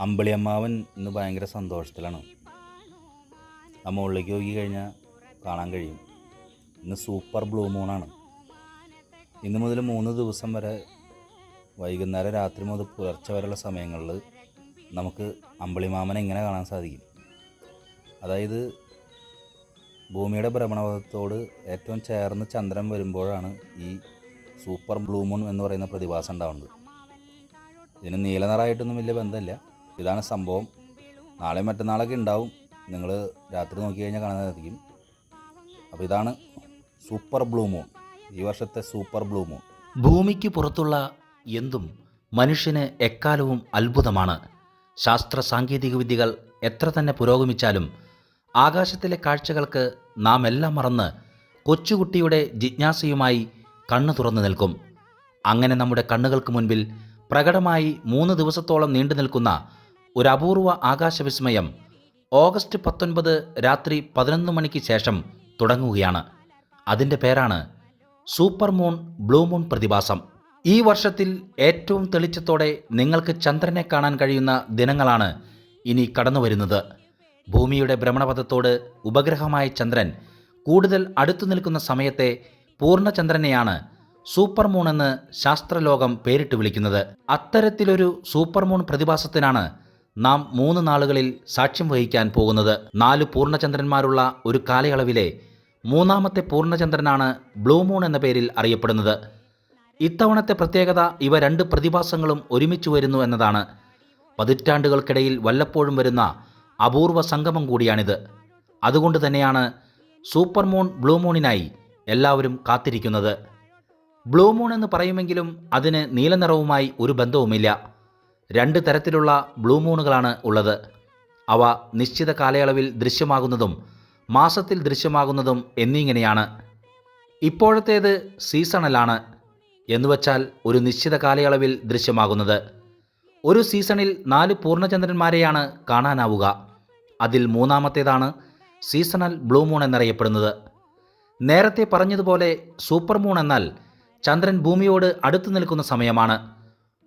അമ്പിളിയമ്മാവൻ ഇന്ന് ഭയങ്കര സന്തോഷത്തിലാണ്. ആ മുകളിലേക്ക് നോക്കി കഴിഞ്ഞാൽ കാണാൻ കഴിയും. ഇന്ന് സൂപ്പർ ബ്ലൂ മൂണാണ്. ഇന്ന് മുതൽ മൂന്ന് ദിവസം വരെ വൈകുന്നേരം രാത്രി മുതൽ പുലർച്ചെ വരെയുള്ള സമയങ്ങളിൽ നമുക്ക് അമ്പിളിമാമനെ ഇങ്ങനെ കാണാൻ സാധിക്കും. അതായത് ഭൂമിയുടെ ഭ്രമണപഥത്തോട് ഏറ്റവും ചേർന്ന് ചന്ദ്രൻ വരുമ്പോഴാണ് ഈ സൂപ്പർ ബ്ലൂ മൂൺ എന്ന് പറയുന്ന പ്രതിഭാസം ഉണ്ടാവുന്നത്. ഇതിന് നീല നിറമായിട്ടൊന്നും വലിയ ബന്ധമില്ല. ഇതാണ് സംഭവം. നാളെ മറ്റന്നാളൊക്കെ ഉണ്ടാവും. നിങ്ങൾ രാത്രി നോക്കി കഴിഞ്ഞാൽ കാണാനായിരിക്കും അപ്പോൾ ഇതാണ് സൂപ്പർ ബ്ലൂ മൂൺ. ഈ വർഷത്തെ സൂപ്പർ ബ്ലൂ മൂൺ. ഭൂമിക്ക് പുറത്തുള്ള എന്തും മനുഷ്യന് എക്കാലവും അത്ഭുതമാണ്. ശാസ്ത്ര സാങ്കേതിക വിദ്യകൾ എത്ര തന്നെ പുരോഗമിച്ചാലും ആകാശത്തിലെ കാഴ്ചകൾക്ക് നാം എല്ലാം മറന്ന് കൊച്ചുകുട്ടിയുടെ ജിജ്ഞാസയുമായി കണ്ണു തുറന്നു നിൽക്കും. അങ്ങനെ നമ്മുടെ കണ്ണുകൾക്ക് മുൻപിൽ പ്രകടമായി മൂന്ന് ദിവസത്തോളം നീണ്ടു നിൽക്കുന്ന ഒരു അപൂർവ ആകാശവിസ്മയം ഓഗസ്റ്റ് പത്തൊൻപത് രാത്രി പതിനൊന്ന് മണിക്ക് ശേഷം തുടങ്ങുകയാണ്. അതിന്റെ പേരാണ് സൂപ്പർ മൂൺ ബ്ലൂ മൂൺ പ്രതിഭാസം. ഈ വർഷത്തിൽ ഏറ്റവും തെളിച്ചത്തോടെ നിങ്ങൾക്ക് ചന്ദ്രനെ കാണാൻ കഴിയുന്ന ദിനങ്ങളാണ് ഇനി കടന്നു വരുന്നത് ഭൂമിയുടെ ഭ്രമണപഥത്തോട് ഉപഗ്രഹമായ ചന്ദ്രൻ കൂടുതൽ അടുത്തു നിൽക്കുന്ന സമയത്തെ പൂർണചന്ദ്രനെയാണ് സൂപ്പർ മൂൺ എന്ന് ശാസ്ത്രലോകം പേരിട്ട് വിളിക്കുന്നത്. അത്തരത്തിലൊരു സൂപ്പർ മൂൺ പ്രതിഭാസത്തിനാണ് നാം മൂന്ന് നാളുകളിൽ സാക്ഷ്യം വഹിക്കാൻ പോകുന്നത് നാല് പൂർണചന്ദ്രന്മാരുള്ള ഒരു കാലയളവിലെ മൂന്നാമത്തെ പൂർണചന്ദ്രനാണ് ബ്ലൂ മൂൺ എന്ന പേരിൽ അറിയപ്പെടുന്നത്. ഇത്തവണത്തെ പ്രത്യേകത ഇവ രണ്ട് പ്രതിഭാസങ്ങളും ഒരുമിച്ച് വരുന്നു എന്നതാണ്. പതിറ്റാണ്ടുകൾക്കിടയിൽ വല്ലപ്പോഴും വരുന്ന അപൂർവ സംഗമം കൂടിയാണിത്. അതുകൊണ്ട് തന്നെയാണ് സൂപ്പർ മൂൺ ബ്ലൂ മൂണിനായി എല്ലാവരും കാത്തിരിക്കുന്നത്. ബ്ലൂ മൂൺ എന്ന് പറയുമെങ്കിലും അതിന് നീലനിറവുമായി ഒരു ബന്ധവുമില്ല. രണ്ട് തരത്തിലുള്ള ബ്ലൂ മൂണുകളാണ് ഉള്ളത്. അവ നിശ്ചിത കാലയളവിൽ ദൃശ്യമാകുന്നതും മാസത്തിൽ ദൃശ്യമാകുന്നതും എന്നിങ്ങനെയാണ്. ഇപ്പോഴത്തേത് സീസണലാണ് എന്നുവച്ചാൽ ഒരു നിശ്ചിത കാലയളവിൽ ദൃശ്യമാകുന്നത്. ഒരു സീസണിൽ നാല് പൂർണചന്ദ്രന്മാരെയാണ് കാണാനാവുക. അതിൽ മൂന്നാമത്തേതാണ് സീസണൽ ബ്ലൂ മൂൺ എന്നറിയപ്പെടുന്നത്. നേരത്തെ പറഞ്ഞതുപോലെ സൂപ്പർ മൂൺ എന്നാൽ ചന്ദ്രൻ ഭൂമിയോട് അടുത്തു നിൽക്കുന്ന സമയമാണ്.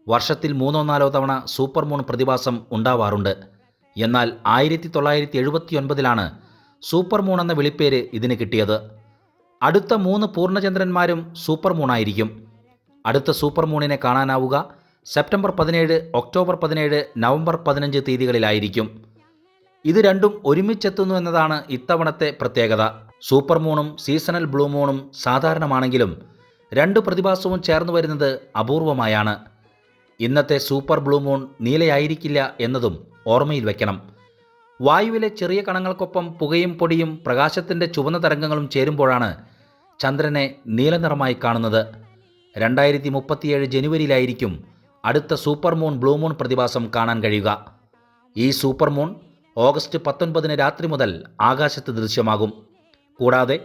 വർഷത്തിൽ മൂന്നോ നാലോ തവണ സൂപ്പർ മൂൺ പ്രതിഭാസം ഉണ്ടാവാറുണ്ട്. എന്നാൽ ആയിരത്തി തൊള്ളായിരത്തി എഴുപത്തി ഒൻപതിലാണ് സൂപ്പർ മൂൺ എന്ന വിളിപ്പേര് ഇതിന് കിട്ടിയത്. അടുത്ത മൂന്ന് പൂർണചന്ദ്രന്മാരും സൂപ്പർ മൂണായിരിക്കും അടുത്ത സൂപ്പർ മൂണിനെ കാണാനാവുക സെപ്റ്റംബർ പതിനേഴ് ഒക്ടോബർ പതിനേഴ് നവംബർ പതിനഞ്ച് തീയതികളിലായിരിക്കും. ഇത് രണ്ടും ഒരുമിച്ചെത്തുന്നു എന്നതാണ് ഇത്തവണത്തെ പ്രത്യേകത. സൂപ്പർ മൂണും സീസണൽ ബ്ലൂ മൂണും സാധാരണമാണെങ്കിലും രണ്ട് പ്രതിഭാസവും ചേർന്ന് വരുന്നത് അപൂർവമായാണ്. ഇന്നത്തെ സൂപ്പർ ബ്ലൂ മൂൺ നീലയായിരിക്കില്ല എന്നതും ഓർമ്മയിൽ വയ്ക്കണം വായുവിലെ ചെറിയ കണങ്ങൾക്കൊപ്പം പുകയും പൊടിയും പ്രകാശത്തിന്റെ ചുവന്ന തരംഗങ്ങളും ചേരുമ്പോഴാണ് ചന്ദ്രനെ നീലനിറമായി കാണുന്നത്. രണ്ടായിരത്തി മുപ്പത്തിയേഴ് ജനുവരിയിലായിരിക്കും അടുത്ത സൂപ്പർ മൂൺ ബ്ലൂ മൂൺ പ്രതിഭാസം കാണാൻ കഴിയുക. ഈ സൂപ്പർ മൂൺ ഓഗസ്റ്റ് പത്തൊൻപതിന് രാത്രി മുതൽ ആകാശത്ത് ദൃശ്യമാകും. കൂടാതെ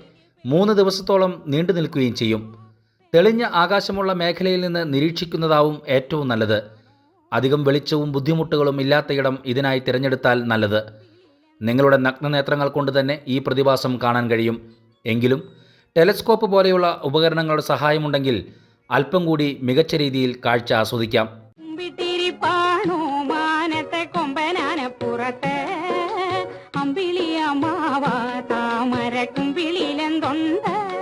മൂന്ന് ദിവസത്തോളം നീണ്ടു നിൽക്കുകയും ചെയ്യും. തെളിഞ്ഞ ആകാശമുള്ള മേഖലയിൽ നിന്ന് നിരീക്ഷിക്കുന്നതാവും ഏറ്റവും നല്ലത്. അധികം വെളിച്ചവും ബുദ്ധിമുട്ടുകളും ഇല്ലാത്തയിടം ഇതിനായി തിരഞ്ഞെടുത്താൽ നല്ലത്. നിങ്ങളുടെ നഗ്നനേത്രങ്ങൾ കൊണ്ട് തന്നെ ഈ പ്രതിഭാസം കാണാൻ കഴിയും. എങ്കിലും ടെലിസ്കോപ്പ് പോലെയുള്ള ഉപകരണങ്ങളുടെ സഹായമുണ്ടെങ്കിൽ അല്പം കൂടി മികച്ച രീതിയിൽ കാഴ്ച ആസ്വദിക്കാം. താമര കുമ്പിളിലെന്തൊണ്ട്